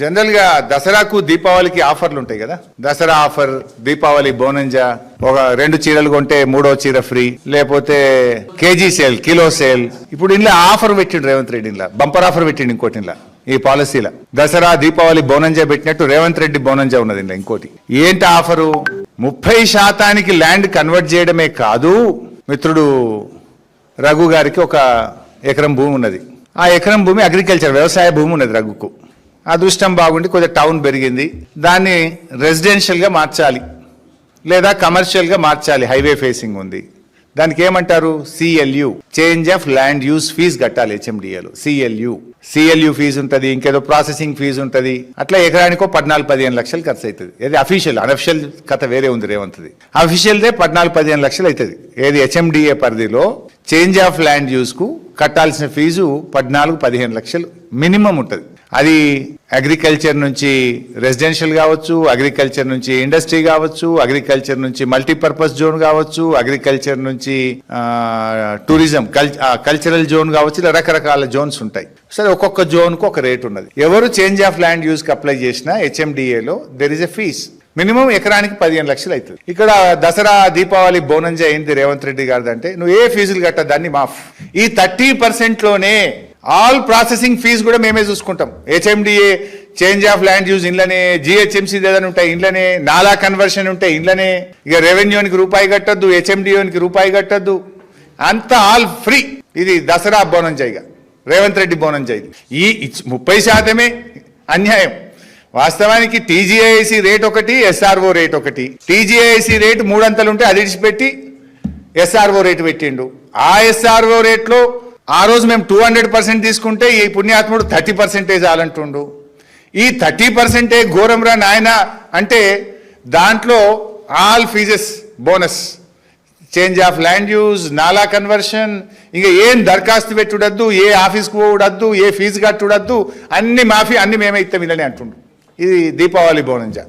జనరల్గా దసరాకు దీపావళికి ఆఫర్లు ఉంటాయి కదా? దసరా ఆఫర్ దీపావళి బోనంజా ఒక రెండు చీరలు కొంటే మూడో చీర ఫ్రీ లేకపోతే కేజీ సేల్ కిలో సేల్. ఇప్పుడు ఇంట్లో ఆఫర్ పెట్టిండు రేవంత్ రెడ్డి ఇంట్లో బంపర్ ఆఫర్ పెట్టిండు ఇంకోటి ఇంట్లో ఈ పాలసీలో. దసరా దీపావళి బోనంజా పెట్టినట్టు రేవంత్ రెడ్డి బోనంజా ఉన్నది ఇంట్లో ఇంకోటి. ఏంటి ఆఫరు? ముప్పై శాతానికి ల్యాండ్ కన్వర్ట్ చేయడమే కాదు మిత్రుడు రఘు గారికి ఒక ఎకరం భూమి ఉన్నది. ఆ ఎకరం భూమి అగ్రికల్చర్ వ్యవసాయ భూమి ఉన్నది రఘుకు. అదృష్టం బాగుండి కొద్దిగా టౌన్ పెరిగింది. దాన్ని రెసిడెన్షియల్గా మార్చాలి. లేదా కమర్షియల్గా మార్చాలి. హైవే ఫేసింగ్ ఉంది. దానికి ఏమంటారు? CLU change of land use fee కట్టాలి హెచ్ఎండిఏలో సిఎల్యు సిఎల్యు ఫీజు ఉంటుంది. ఇంకేదో ప్రాసెసింగ్ ఫీజు ఉంటుంది. అట్లా ఎకరానికో పద్నాలుగు పదిహేను లక్షలు ఖర్చు అవుతుంది ఏది అఫీషియల్ అనఫిషియల్ కథ వేరే ఉంది రేవంత్ది అఫీషియల్దే పద్నాలుగు పదిహేను లక్షలు అవుతుంది ఏది హెచ్ఎండిఏ పరిధిలో చేంజ్ ఆఫ్ ల్యాండ్ యూస్కు కట్టాల్సిన ఫీజు పద్నాలుగు పదిహేను లక్షలు మినిమం ఉంటుంది. అది అగ్రికల్చర్ నుంచి రెసిడెన్షియల్ కావచ్చు అగ్రికల్చర్ నుంచి ఇండస్ట్రీ కావచ్చు అగ్రికల్చర్ నుంచి మల్టీపర్పస్ జోన్ కావచ్చు అగ్రికల్చర్ నుంచి టూరిజం కల్చరల్ జోన్ కావచ్చు ఇలా రకరకాల జోన్స్ ఉంటాయి. సరే ఒక్కొక్క జోన్కు ఒక రేట్ ఉన్నది. ఎవరు చేంజ్ ఆఫ్ ల్యాండ్ యూస్కి అప్లై చేసినా హెచ్ఎండిఏలో there is a fee minimum ఎకరానికి పదిహేను లక్షలు అవుతుంది. ఇక్కడ దసరా దీపావళి బోనంజా అయింది రేవంత్ రెడ్డి గారిది అంటే నువ్వు ఏ ఫీజులు కట్ట దాన్ని మాఫ్. ఈ థర్టీ లోనే ఆల్ ప్రాసెసింగ్ ఫీజు కూడా మేమే చూసుకుంటాం. HMDA change of land use ఇండ్లనే GHMC ఏదైనా ఉంటాయి ఇండ్లనే నాలా కన్వర్షన్ ఉంటాయి ఇండ్లనే. ఇక రెవెన్యూనికి రూపాయి కట్టద్దు హెచ్ఎండిఓనికి రూపాయి కట్టద్దు. అంతా ఆల్ ఫ్రీ ఇది దసరా బోనంజాయిగా రేవంత్ రెడ్డి బోనంజాయి ఈ ముప్పై శాతమే అన్యాయం. వాస్తవానికి టీజీఐసి రేట్ ఒకటి ఎస్ఆర్ఓ రేట్ ఒకటి. టీజీఐసి రేట్ మూడంతలు ఉంటే అది ఇడిచిపెట్టి ఎస్ఆర్ఓ రేటు పెట్టిండు. ఆ ఎస్ఆర్ఓ రేట్లో ఆ రోజు మేము టూ హండ్రెడ్ పర్సెంట్ తీసుకుంటే ఈ పుణ్యాత్ముడు థర్టీ పర్సెంటేజ్ ఆలంటుండు. ఈ థర్టీ పర్సెంటే ఘోరంరా నాయన అంటే దాంట్లో all fees bonus change of land use నాలా కన్వర్షన్ ఇంకా ఏం దరఖాస్తు పెట్టుడద్దు ఏ ఆఫీస్కి పోవడద్దు ఏ ఫీజు కట్టుడద్దు అన్ని మాఫీ అన్ని మేమే ఇస్తాం ఇలానే అంటుండు. ఇది దీపావళి బోనంజా